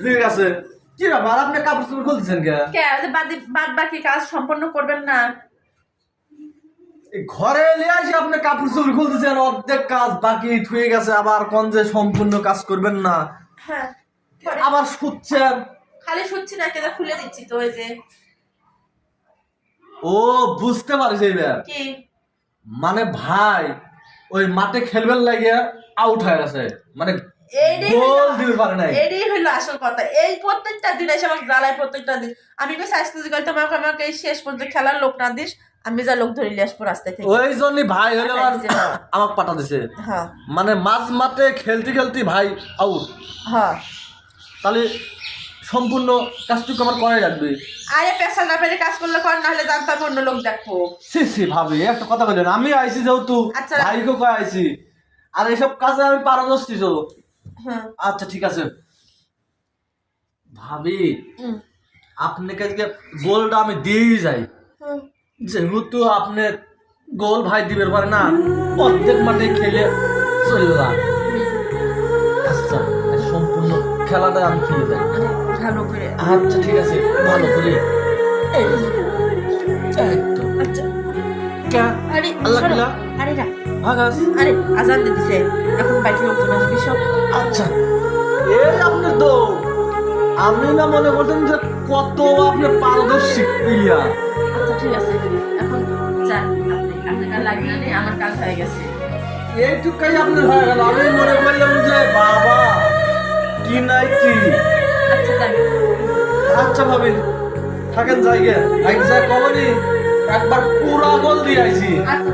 ঠিক আছে। কি ব্যাপার? আপনি কাপড় চোপড় খুলতেছেন কে? কে? বাদ বাদ বাকি কাজ সম্পন্ন করবেন না। ঘরে এলে আসে আপনি কাপড় চোপড় খুলতেছেন অর্ধেক কাজ বাকি থুয়ে গেছে আবার কোন যে সম্পূর্ণ কাজ করবেন না। হ্যাঁ আবার শুচ্ছেন। খালি শুচ্ছি না কেদা খুলে দিচ্ছি তো ওই যে। ও বুঝতে পারছি এবার। কি? মানে ভাই ওই মাঠে খেলবেন লাগিয়ে আউট হয়ে গেছে। মানে গোল দিতে পারে নাই। এটাই হইল আসল কথা। এই প্রত্যেকটা দিন এসে আমাকে জ্বালায় প্রত্যেকটা দিন। আমি করতে আমাকে এই শেষ পর্যন্ত খেলার লোক না দিস আমি যা লোক ধরে আসব রাস্তা থেকে। ওই জন্যই ভাই হলে আমাকে পাঠা দিছে। হ্যাঁ। মানে মাঝ মাঠে খেলতে খেলতে ভাই আউট হ্যাঁ। তাহলে সম্পূর্ণ কাজটুকু আমার করে রাখবে আরে পেশা না পেরে কাজ করলে কর না হলে জানতাম অন্য লোক দেখব। সি সি ভাবি একটা কথা বললেন আমি আইছি যেহেতু আচ্ছা। ভাইকে কয়ে আইছি। আর এসব কাজে আমি পারদর্শী তো। হ্যাঁ। আচ্ছা ঠিক আছে। ভাবি আপনাকে আজকে গোলটা আমি দিয়েই যাই। যেহেতু আপনি গোল ভাই দিবের পারে না অর্ধেক মাঠে খেলে চললাম আচ্ছা সম্পূর্ণ খেলাটা আমি খেলে যাই ভালো করে। আচ্ছা ঠিক আছে ভালো করে। এই আচ্ছা। কে? আরে আল্লাহ শোনো। আরে না। ভাগাস আরে আজান দিয়ে দিছে এখন বাইরে লোকজন আসবে সব। আচ্ছা। এই আপনার তো আপনি না মনে করছেন যে কত আপনি পারদর্শী প্লেয়ার আচ্ছা ঠিক আছে। এখন যান আপনি। আপনার লাগবে না আমার কাজ হয়ে গেছে। এইটুকাই আপনার হয়ে গেল। আমি মনে করলাম যে বাবা কি নাই কি? আচ্ছা যান। আচ্ছা ভাবি। থাকেন জায়গা এক জায়গায় কমনি। একবার পুরা বল দিয়ে আইছি। আচ্ছা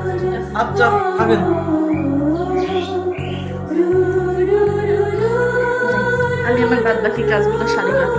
আচ্ছা, থাকেন আমি আমার বাদ বাকি কাজগুলো সারি রাখব